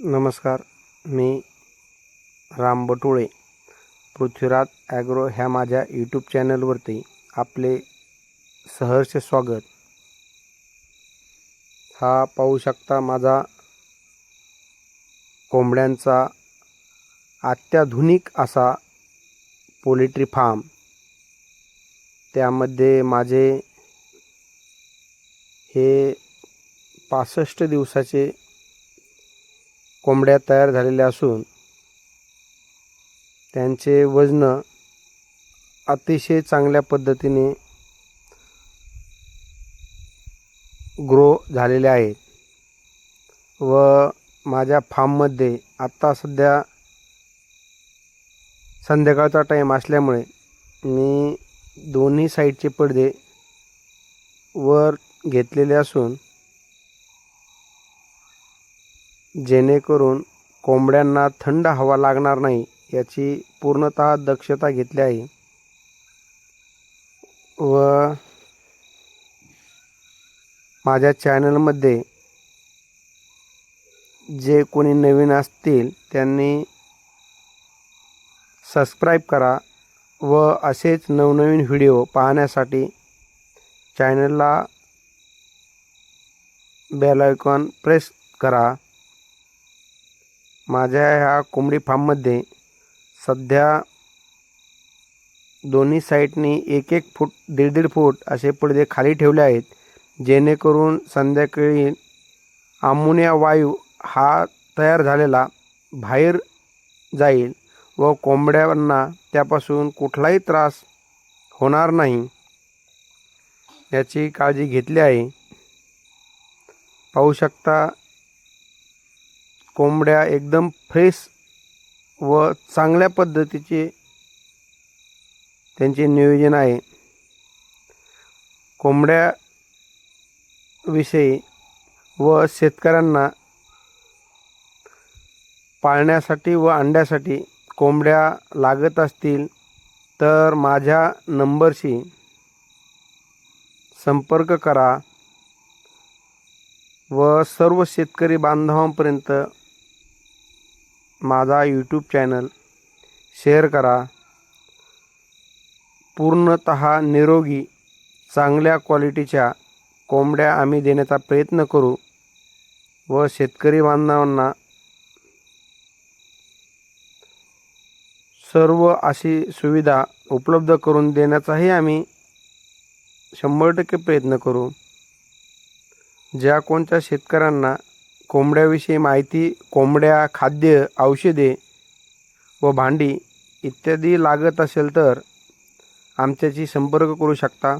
नमस्कार मी राम बटुळे पृथ्वीराज ॲग्रो ह्या माझ्या यूट्यूब चॅनलवरती आपले सहर्ष स्वागत. हा पाहू शकता माझा कोंबड्यांचा अत्याधुनिक असा पोल्ट्री फार्म. त्यामध्ये माझे हे पासष्ट दिवसाचे कोंबड्या तयार झालेल्या असून त्यांचे वजन अतिशय चांगल्या पद्धतीने ग्रो झालेले आहेत व माझ्या फार्ममध्ये आत्ता सध्या संध्याकाळचा टाईम असल्यामुळे मी दोन्ही साईडचे पडदे वर घेतलेले असून जेणेकरून कोंबड्यांना थंड हवा लागणार नाही याची पूर्णत दक्षता घेतली आहे. व माझ्या चॅनलमध्ये जे कोणी नवीन असतील त्यांनी सबस्क्राईब करा व असेच नवनवीन व्हिडिओ पाहण्यासाठी चॅनलला बेल आयकॉन प्रेस करा. माझ्या ह्या कोंबडी फार्ममध्ये सध्या दोन्ही साईडनी एक एक फूट दीड दीड फूट असे पडदे खाली ठेवले आहेत जेणेकरून संध्याकाळी अमोनिया वायू हा तयार झालेला बाहेर जाईल व कोंबड्यांना त्यापासून कुठलाही त्रास होणार नाही याची काळजी घेतली आहे. पाहू शकता कोंबड्या एकदम फ्रेश व चांगल्या पद्धतीचे त्यांचे नियोजन आहे. कोंबड्याविषयी व शेतकऱ्यांना पाळण्यासाठी व अंड्यासाठी कोंबड्या लागत असतील तर माझ्या नंबरशी संपर्क करा व सर्व शेतकरी बांधवांपर्यंत माझा यूट्यूब चॅनल शेअर करा. पूर्णत निरोगी चांगल्या क्वालिटीच्या कोंबड्या आम्ही देण्याचा प्रयत्न करू व शेतकरी बांधवांना सर्व अशी सुविधा उपलब्ध करून देण्याचाही आम्ही शंभर टक्के प्रयत्न करू. ज्या कोणत्या शेतकऱ्यांना कोंबड्याविषयी माहिती कोंबड्या खाद्य औषधे व भांडी इत्यादी लागत असेल तर आमच्याशी संपर्क करू शकता.